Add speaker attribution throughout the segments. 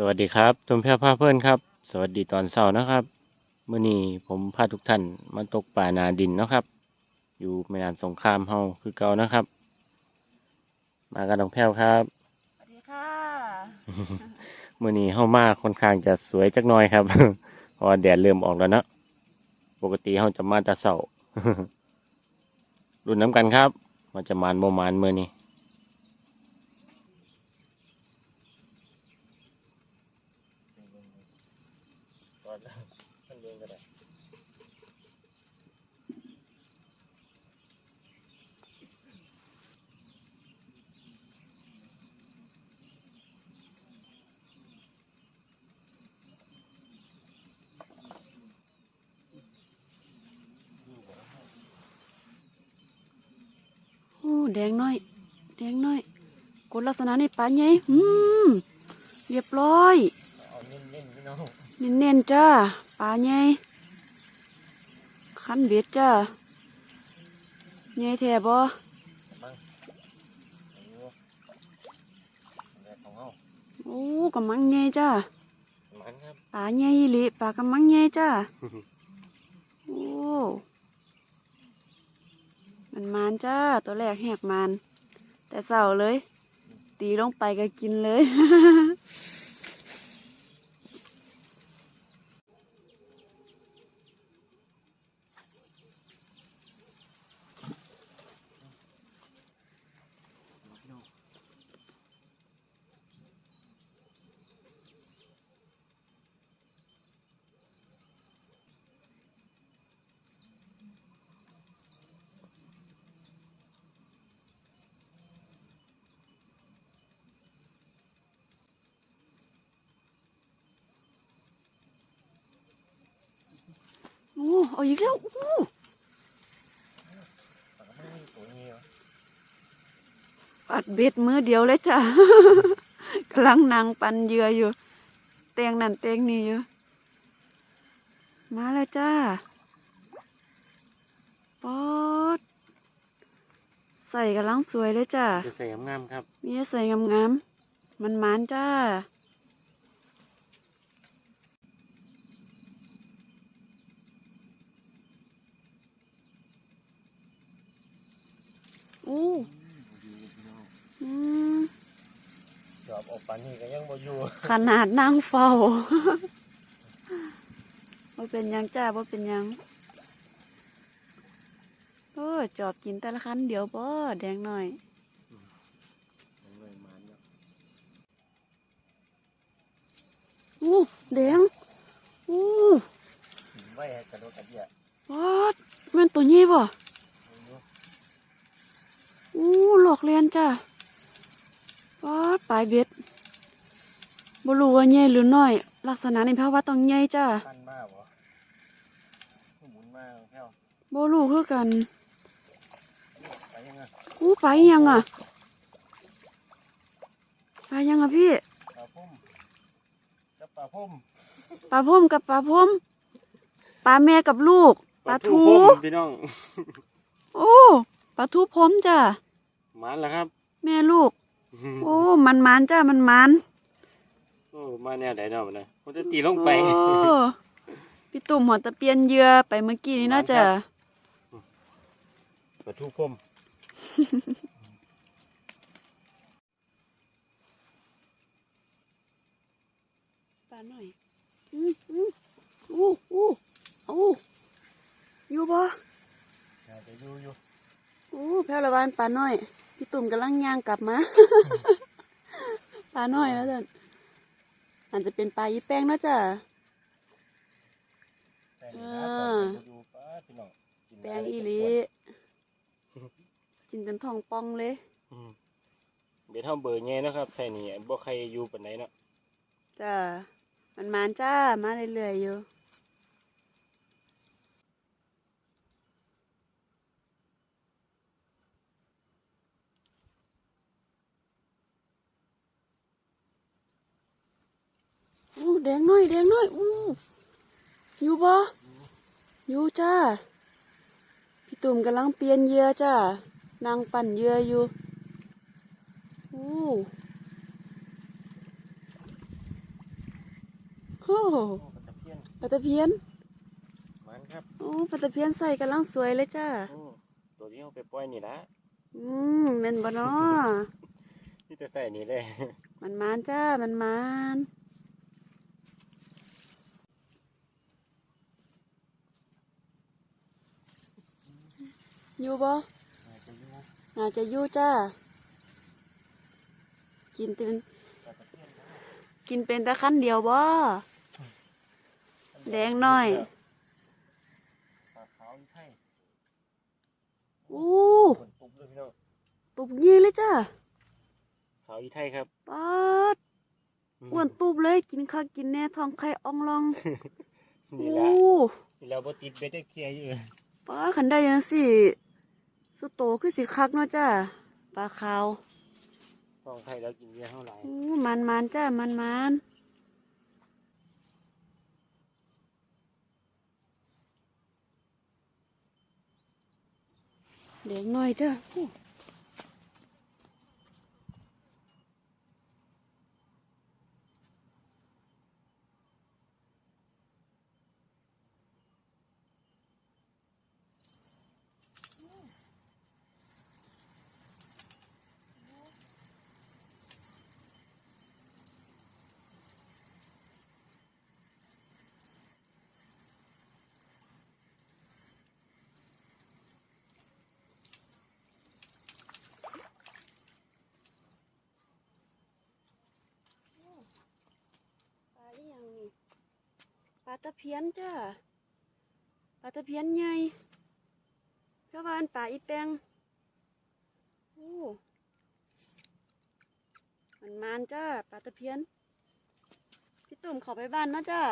Speaker 1: สวัสดีครับทุมแพร่พาเพื่อนครับ สวัสดีตอนเช้านะครับเมื่อนี้ผมพาทุกท่านมาตกป่านาดินเนาะครับ อยู่แม่น้ำสงครามเฮาคือเก่านะครับ มากันน้องแพรวครับ
Speaker 2: สวัสดีค่ะ
Speaker 1: เมื่อนี้เฮามาค่อนข้างจะสวยจักหน่อยครับเพราะว่าแดดเริ่มออกแล้วเนาะปกติเฮาจะมาแต่เช้ารุ่นน้ำกันครับ มันจะมานโมมานเมื่อนี้
Speaker 2: โอ้แดงน้อย แดงน้อย กดลักษณะนี่ปลาใหญ่อืมเรียบร้อย
Speaker 1: เน้นๆพี่น้อง
Speaker 2: เน้นๆจ้าปลาใหญ่คันเบ็ดจ้าใหญ่แท้บ่
Speaker 1: บังอายุแดดของเฮา
Speaker 2: โอ้กำมังใหญ่จ้าปลาใหญ่อีหลิปลากำมังใหญ่จ้าโอ้มันมานจ้าตัวแรกแหกมันแต่เศร้าเลย ตีลงไปก็กินเลย อ้เอาอีกแล้วโอ้
Speaker 1: ตัวนี้เหรอ
Speaker 2: ปัดเบ็ดมือเดียวเลยจ้ะกำลังนางปันเหยื่ออยู่ เตียงนั่นเตียงนี่อยู่ มาแล้วจ้าปอด ใส่กำลังสวยเลยจ้า
Speaker 1: จะใส่งามๆครับ
Speaker 2: มีให้ใส่งามๆมันมานจ้า อู้อืม
Speaker 1: จอบออกปานนี้ก็ยังบ่อยู่
Speaker 2: ขนาดนั่งเฝ้าว่าเป็นหยังจ้าว่าเป็นหยังโอ้จอบกินแต่ละคันเดี๋ยวบ่แดงหน่อยอู้แดงอู้
Speaker 1: ไว้ให้กระโดดกระเดีย
Speaker 2: วอดมันตัวนี้บ่ อู้หลอกเลียนจ้าวอดปลายเบ็ดบ่รู้ว่าใหญ่หรือน้อย ลักษณะในภาวะต้องใหญ่จ้า
Speaker 1: ปั้นมากบ่หมุนมากแค่ว
Speaker 2: บ่รู้คือกัน
Speaker 1: ไปยังไง
Speaker 2: อู้ไปยังอะไปยังอะพี่
Speaker 1: ปลาพุ่มกับปลาพุ่ม
Speaker 2: ปลาพมกับปลาพมปลาแม่กับลูก ปลาทู
Speaker 1: พุ่มพี่น้อง
Speaker 2: โอ้ ปลาทูพมจ้า
Speaker 1: มันแล้วครับ
Speaker 2: แม่ลูก โอ้ มันมันจ้ามันมัน
Speaker 1: โอ้มาแนวไหนเนาะมันนะผมจะตีลงไป
Speaker 2: โอ้พี่ตุ่มหัวตะเปียนเหยื่อไปเมื่อกี้นี่น่าจะ
Speaker 1: ปลาทูพุ่ม
Speaker 2: ปลาหน่อย อืมอืมอู้อู้อู้อยู่บ่
Speaker 1: อาจจะอยู่อยู่
Speaker 2: อู้แพรละวานปลาน้อย พี่ตุ่มกำลังย่างกลับมา ปลาน้อยแล้วจ้ะอาจจะเป็นปลาอีแป้งนะจ้ะ
Speaker 1: แต่นี่
Speaker 2: อ่
Speaker 1: นะาตอนอยู่ป้าพี่น้องกิน
Speaker 2: แป้งอีหลีกินจนท้องป่องเลย
Speaker 1: อืมเบ็ดเท่าเบอร์แง่เนาะครับใส่นี่บ่ใครอยู่ปานไหนเนาะ
Speaker 2: จ้ามันมานจ้า มาเรื่อยๆอยู่ อู้แดงน้อยแดงน้อยอู้อยู่บ่อยู่จ้าพี่ตุ่มกำลังเปลี่ยนเหยื่อจ้านางปั่นเหยื่ออยู่อู้โอ้
Speaker 1: โอ้ปลาตะเพียน
Speaker 2: ปลาตะเพียน
Speaker 1: มันครับ
Speaker 2: โอ้ปลาตะเพียนใส่กำลังสวยเลยจ้า
Speaker 1: โอ้ตัวที่เอาไปปล่อยนี่ละ
Speaker 2: อืมแม่นบ่เนาะ
Speaker 1: ที่จะใส่นี่เลย
Speaker 2: มันมานจ้ามันมาน อยู่บ่
Speaker 1: อาจจะอยู่
Speaker 2: น่าจะอยู่จ้า กินเป็น
Speaker 1: ปลาตะเพียนนะ
Speaker 2: กินเป็นแต่ขั้นเดียวบ่แดงหน่อย
Speaker 1: ปลาขาวอีไทย
Speaker 2: อู้
Speaker 1: คนปุ๊บเลยพี่น้อง
Speaker 2: ตุบยี่เลยจ้า
Speaker 1: ขาวอีไทยครับ
Speaker 2: ป๊าดอ้วนตุบเลยกินข้าวกินแน่ท้องไข่อ่องลอง
Speaker 1: นี่
Speaker 2: โอ้
Speaker 1: ละนี่เราบ่ติดเบ็ดได้เคลียร์อยู่
Speaker 2: ป้าขันได้ยังสิ สุโตคือสิคักเนาะจ้าปลาขาว
Speaker 1: ท้องไทยเรากินเบียร์เท่าไหร่
Speaker 2: อู้มันมันจ้ามันมันเด็กน้อยจ้าอู้ปลา ลาตะเพียนจ้าปลาตะเพียนใหญ่เพราะวันปลาอีแปงโอ้มันมานจ้าปลาตะเพียน พี่ตุ่มขอไปบ้านนะจ้า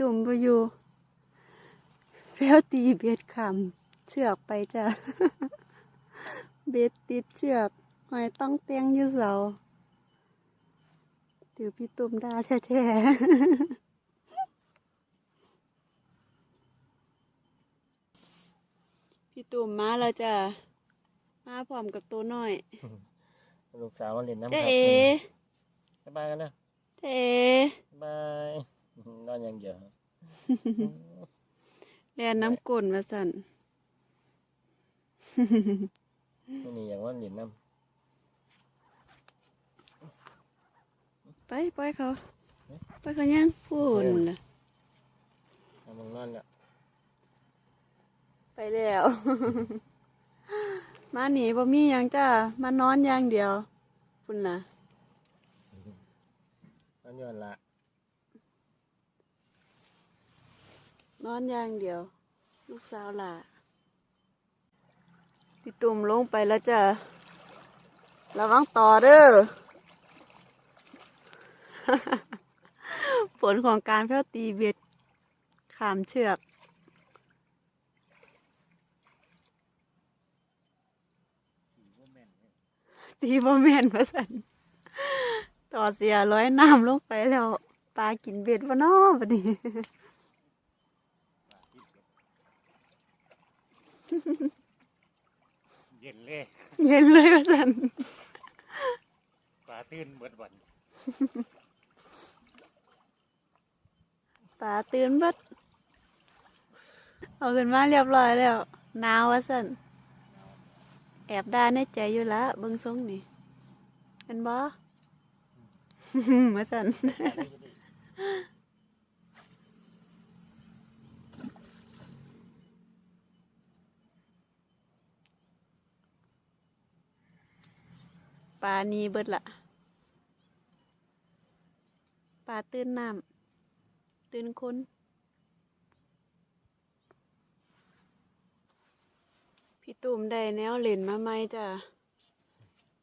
Speaker 2: พี่ตุ่มไปอยู่แฟวตีเบ็ดคำเชือกไปจ้ะ เบ็ดติดเชือกหอยต้องเตียงอยู่เสาถือพี่ตุ่มได้แท้ๆพี่ตุ่มมาแล้วจ้ะมาพร้อมกับตัวน้อย
Speaker 1: ลูกสาวมาเล่นน้ำค
Speaker 2: เจ๊
Speaker 1: รับ
Speaker 2: เอ
Speaker 1: บ๊ายบายกันนะ
Speaker 2: เจ๊เอ
Speaker 1: บ๊ายบาย นอนอย่างเดียว
Speaker 2: เรียนน้ำกลนมาสั่น
Speaker 1: ไม่นี่อย่างว่าเล่นน้
Speaker 2: ไปปล่อยเขาปล่อยเขายังพูดมันละำ
Speaker 1: เอามึงนอนละ
Speaker 2: ไปแล้ว มาหนีบ่มีหยังจ้ามานอนอย่างเดียวพุ่นน่ะ
Speaker 1: นอนย้อนละ
Speaker 2: นอนอย่างเดียว ลูกสาวหล่ะพี่ตุ่มลงไปแล้วจ้ะระวังต่อเด้อผลของการแพ้วตีเบ็ดขามเชือกตีบ่แม่นว่าสันต่อเสียร้อยน้ำลงไปแล้ว ปลากินเบ็ดวะน้อบัดนี้
Speaker 1: เย็นเลย
Speaker 2: เย็นเลยว่าสัน
Speaker 1: ปลาตื้นเบิดวัน
Speaker 2: ปลาตื่นเบัดเอาขึ้นมาเรียบร้อยแล้วหนาวว่าสันแอบได้ในใจอยู่ละเบิ่งทรงนี่เป็นบ่ว่าสัน ปลานีเบิดละปลาตื่นน้ำตื่นคนพี่ตุ่มได้แนวเล่นมาไหมจ้ะ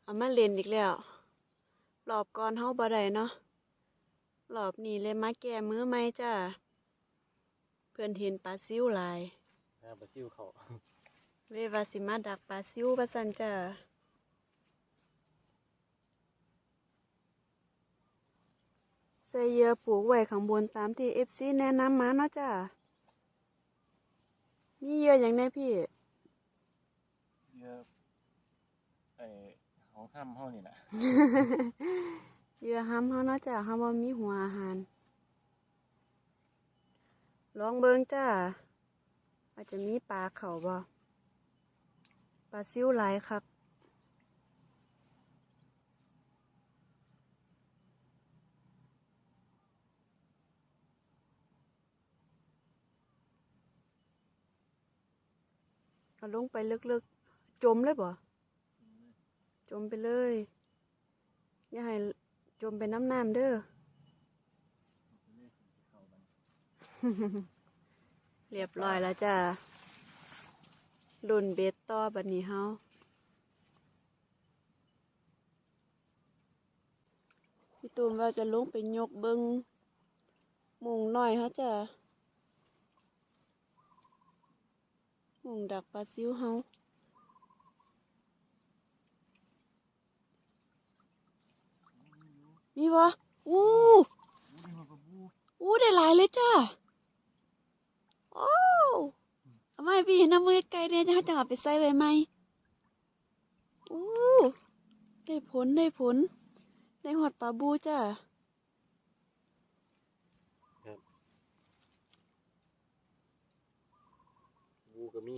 Speaker 2: เอามาเล่นอีกแล้วรอบก่อนเฮาบ่ได้เนาะรอบนี้เลยมาแก้มือไหมจ้ะเพื่อนเห็นปลาซิวหลาย
Speaker 1: น้าปลาซิวเขา
Speaker 2: เววาสิมาดักปลาซิวประสันจ้ะ ใส่เหยื่อผูกไว้ข้างบนตามที่เอฟซีแนะนำมาเนาะจ้ะนี่เหยื่ออย่างแน่พี่
Speaker 1: เยอะไอของข้ามห้องนี่แหละ
Speaker 2: เหยื่อห้ำเฮาเนาะจ้ะห้ำว่ามีหัวอาหาร ลองเบิ่งจ้ะว่าจะมีปลาเขาบ่ปลาซิวหลายครั เอาลงไปลึกๆ จมเลยบ่จมไปเลย อย่าให้จมไปน้ำน้ำเด้อ เรียบร้อยแล้วจ้าดุนเบ็ดต่อบัดนี้เฮาพี่ตูมว่าจะลงไปยกเบิงมุงหน่อยฮะจ้า มุงดักปลาซิวเฮามีวะอู้อู้ได้หลายเลยจ้าโอ้เอาไมพี่เห็นน้ำมือไกลเนี่ยจะให้จังหวะไปใส่ไว้ไหมโอ้ได้ผลได้ผล ได้หอดปลาบูจ้า
Speaker 1: วู ก็มี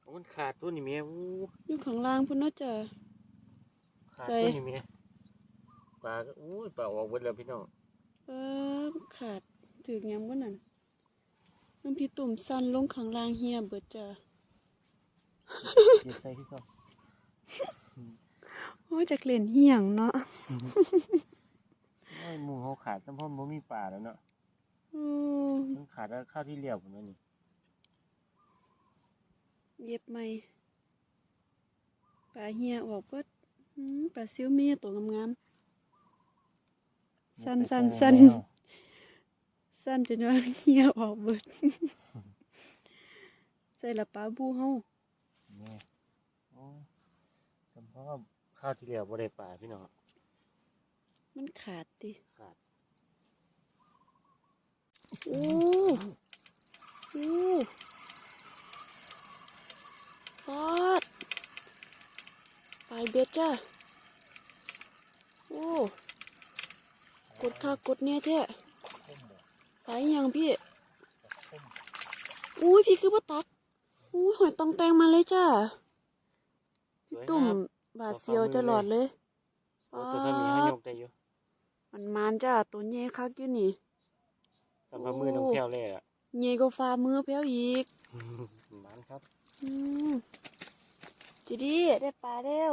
Speaker 1: โอ้มันขาดตัวนี่เมียวู
Speaker 2: อยู่ข้างล่างพุ่นเนาะจ้า
Speaker 1: ขาด
Speaker 2: ใส่
Speaker 1: ตัวนี่เมียปลาก็อู้ยปลาออกเบิดแล้วพี่น้อง
Speaker 2: เออขาดถึกยังบ่นั่นน้ำพี่ตุ่มสั้นลงข้างล่างเฮียเบิดจ้า
Speaker 1: เก็บใส่ที่เขา
Speaker 2: โอ้ยจากเล่นเหี่ยงเนาะ
Speaker 1: โอ้ยหมูเขาขาดสัมพอมันมีปลาแล้วเนาะ
Speaker 2: อือ
Speaker 1: มันขาดแล้วข้าวที่เลี้ยวผมนั่นนี่
Speaker 2: เย็บไหมปลาเฮียออกเบิดอืมปลาซิวเมียตัวงามๆสั้นสั้นสั้นสั้นจนว่าเหี่ยออกเบิดใส่ละปลาบูเฮา
Speaker 1: นี่โอ้ยสัมพอข้าวที่เลี้ยวบ่ได้ปลาพี่น้อง
Speaker 2: มันขาดติ
Speaker 1: ขาด
Speaker 2: โอ้โอ้ ปอดปลายเบ็ดจ้าโอ้กดค่ากดเนี่ยแท้
Speaker 1: ส้มบ่
Speaker 2: ปลาอหยังพี่
Speaker 1: ส้ม
Speaker 2: อุ้ยพี่คือบ่ตักอุ้ยหอยตองแตงมาเลยจ้า
Speaker 1: ส
Speaker 2: พี่
Speaker 1: วย
Speaker 2: ตุ่ม
Speaker 1: งาม
Speaker 2: บาดเซียวจะหลอดเลย
Speaker 1: โอ้ตัวเท่านี้ให้ยกได้อยู่
Speaker 2: มันมานจ้าตัวใหญ่คักอยู่นี่
Speaker 1: สัมพอมือน้องแก้วเลยอะ
Speaker 2: ใหญ่กว่าฝ่ามือแพ้วอีก
Speaker 1: มันครับ
Speaker 2: อืม จีดีได้ปลาแล้ว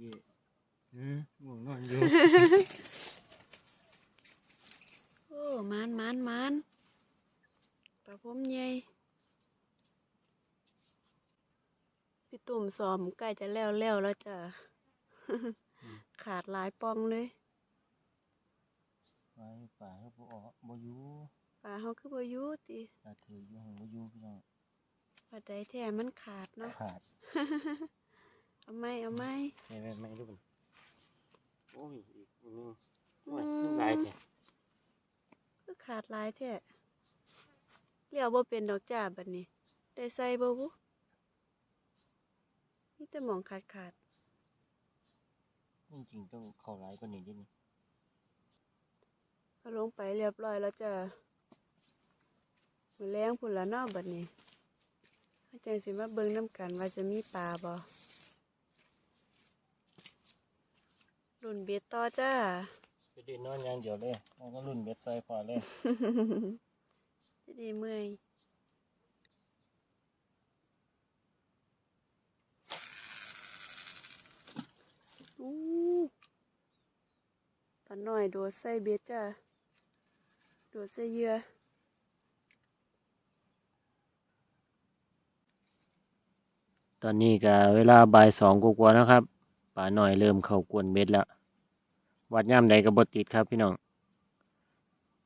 Speaker 1: ดีอืมง่วงนอนอยู่
Speaker 2: โอ้มานมานมานปลาพรมใหญ่พี่ตุ่มซ้อมใกล้จะแล้วแล้วแล้วจ้ะ ขาดหลายปองเลย
Speaker 1: ไว้ป่าเขาบ่ออกบ่อยู่
Speaker 2: ปลาเฮาคือบ่อยู่ติ
Speaker 1: ตาถืออยู่หังบ่อยู่พี่น้อง
Speaker 2: ปลาใดแท้มันขาดเนาะ
Speaker 1: ขาด
Speaker 2: เอาไหมเอาไหม
Speaker 1: แม่แม่ไม่รู้มันโอ้ยอีกอันหนึง
Speaker 2: อื
Speaker 1: โอ้ย
Speaker 2: ม
Speaker 1: หลายแท้
Speaker 2: คือขาดหลายแท้เลี้ยวบ่เป็นดอกจ้าบัดนี้ ได้ใส่บ่บุนี่แต่หมองขาดขาด
Speaker 1: จริงๆต้องเข้าหลายกว่านี้นิดนึง
Speaker 2: ๆเอาลงไปเรียบร้อยแล้วจ้ะ มื้อแรงพุ่นละเนาะบัดนี้เขาจังสิมาเบิ่งน้ำกันว่าจะมีปลาบ่รุ่นเบ็ดต่อจ้า
Speaker 1: ไปเดินนอนอย่างเดียวเลยแล้วก็รุ่นเบ็ดซอยพอเลย
Speaker 2: จะได้เมื่อยอู้ปลาหน่อยโดดใส่เบ็ดจ้ะโดดใส่เหยื่อ
Speaker 1: ตอนนี้ก็เวลาบ่ายสองกว่าๆนะครับป่าหน่อยเริ่มเข้ากวนเบ็ดแล้ววัดย่ามใดก็บ่ติดครับพี่น้อง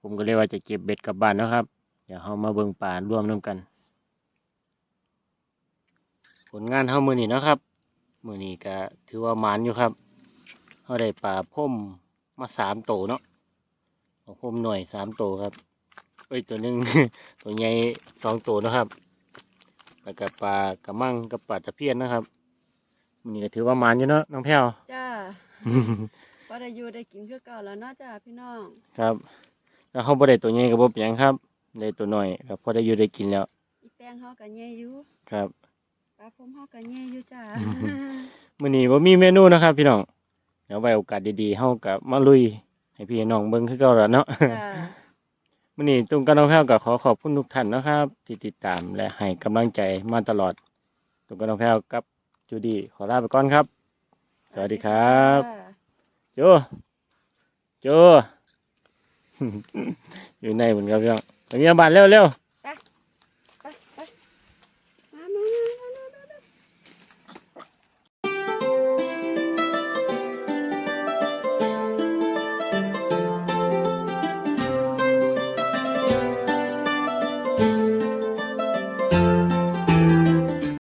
Speaker 1: ผมก็เลยว่าจะเก็บเบ็ดกลับบ้านนะครับเดี๋ยวเรามาเบิ่งป่าร่วมน้ำกัน ผลงานเฮามือนี้นะครับ มือนี้ก็ถือว่าหมานอยู่ครับเฮาได้ปลาพ่มมาสามโตเนาะพ่มหน่อยสามโตครับเอ้ยตัวหนึงตัวใหญ่สองโตนะครับ แล้วก็ปลากระมังกับปลาตะเพียนนะครับมื้อนี้ก็ถือว่าหมานอยู่เนาะน้องแพ้ว
Speaker 2: จ้าว่าได้อยู่ได้กินคือเก่าแล้วเนาะจ้าพี่น้อง
Speaker 1: ครับ แล้วเขาบ่ได้ตัวใหญ่ก็บ่เป็นหยังครับได้ตัวน้อยก็พอได้อยู่ได้กินแล้ว
Speaker 2: อีแป้งเฮาก็แย่อยู่
Speaker 1: ครับ
Speaker 2: ปลาพรมเฮาก็แย่อยู่จ้า
Speaker 1: มื้อนี้บ่มีเมนูนะครับ พี่น้องเดี๋ยวไว้โอกาสดีๆเฮาก็มาลุย ให้พี่น้องเบิ่งคือเก่าแล้วเนาะ
Speaker 2: จ้า
Speaker 1: มื้อนี้ตุ้มกับน้องแพ้วก็ขอขอบคุณทุกท่านนะครับ ที่ติดตามและให้กำลังใจมาตลอดตุ้มกับน้องแพ้วกับจูดี้ขอลาไปก่อนครับ สวัสดีครับ
Speaker 2: จ้า
Speaker 1: โจโจ อยู่ในเหมือนกันพี่น้องไปเมียบ้านเร็วๆ